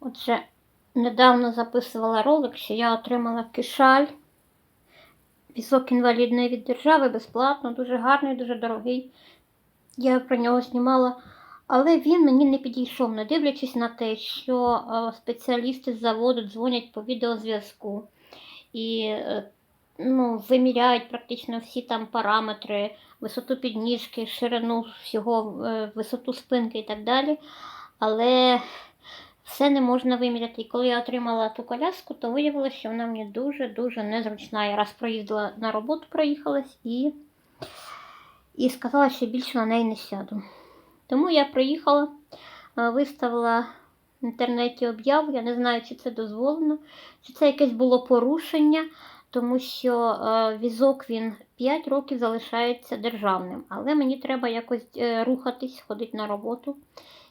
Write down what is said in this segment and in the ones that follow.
Отже, недавно записувала ролик, що я отримала кишаль. Візок інвалідної від держави безплатно, дуже гарний, дуже дорогий. Я про нього знімала, але він мені не підійшов, не дивлячись на те, що е, спеціалісти з заводу дзвонять по відеозв'язку і е, ну, виміряють практично всі там параметри, висоту підніжки, ширину всього, е, висоту спинки і так далі. Але все не можна виміряти. І коли я отримала ту коляску, то виявилося, що вона мені дуже-дуже незручна. Я раз проїздила на роботу, проїхалась і, і сказала, що більше на неї не сяду. Тому я приїхала, е, виставила в інтернеті об'яву. Я не знаю, чи це дозволено, чи це якесь було порушення, тому що е, візок він 5 років залишається державним. Але мені треба якось е, рухатись, ходити на роботу.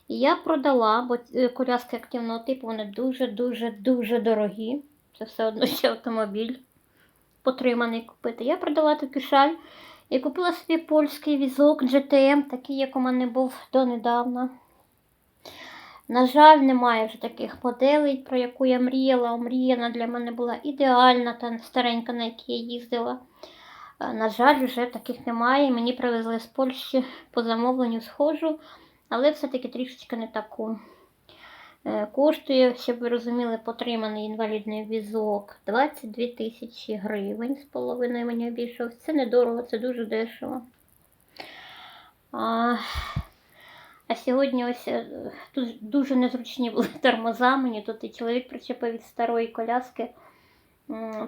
І я продала, бо е, коляски активного типу вони дуже-дуже дуже дорогі. Це все одно ще автомобіль потриманий купити. Я продала таку шаль і купила собі польський візок GTM, такий, як у мене був донедавна. На жаль, немає вже таких моделей, про яку я мріяла. Омріяна для мене була ідеальна та старенька, на якій я їздила. На жаль, вже таких немає. Мені привезли з Польщі по замовленню схожу, але все-таки трішечки не таку. Е, Коштує, щоб ви розуміли, потриманий інвалідний візок 22 тисячі гривень з половиною мені обійшов. Це недорого, це дуже дешево. А, а сьогодні ось е, тут дуже незручні були тормоза. Мені тут і чоловік причепив від старої коляски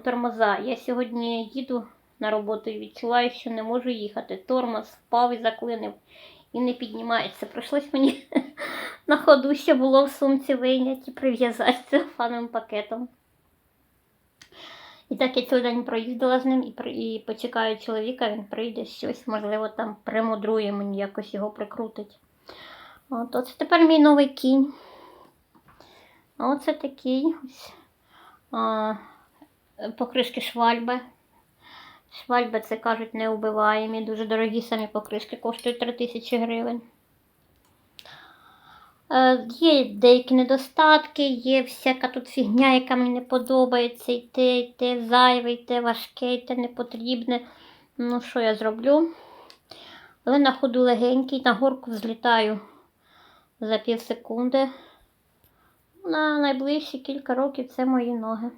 тормоза. Я сьогодні їду на роботу і відчуваю, що не можу їхати. Тормоз впав і заклинив і не піднімається. Прийшлось мені на ходу ще було в сумці вийняти і прив'язати целофановим пакетом. І так я цілий день проїздила з ним і, при- і почекаю чоловіка, він прийде щось, можливо, там примудрує мені, якось його прикрутить. От, оце тепер мій новий кінь. Оце такий ось а, покришки швальби. Швальби, це кажуть, неубиваємі, дуже дорогі самі покришки, коштують 3 тисячі гривень. Е, Є деякі недостатки, є всяка тут фігня, яка мені не подобається, і те, і те зайве, і те важке, і те непотрібне. Ну, що я зроблю? Але на ходу легенький, на горку взлітаю за пів секунди. На найближчі кілька років це мої ноги.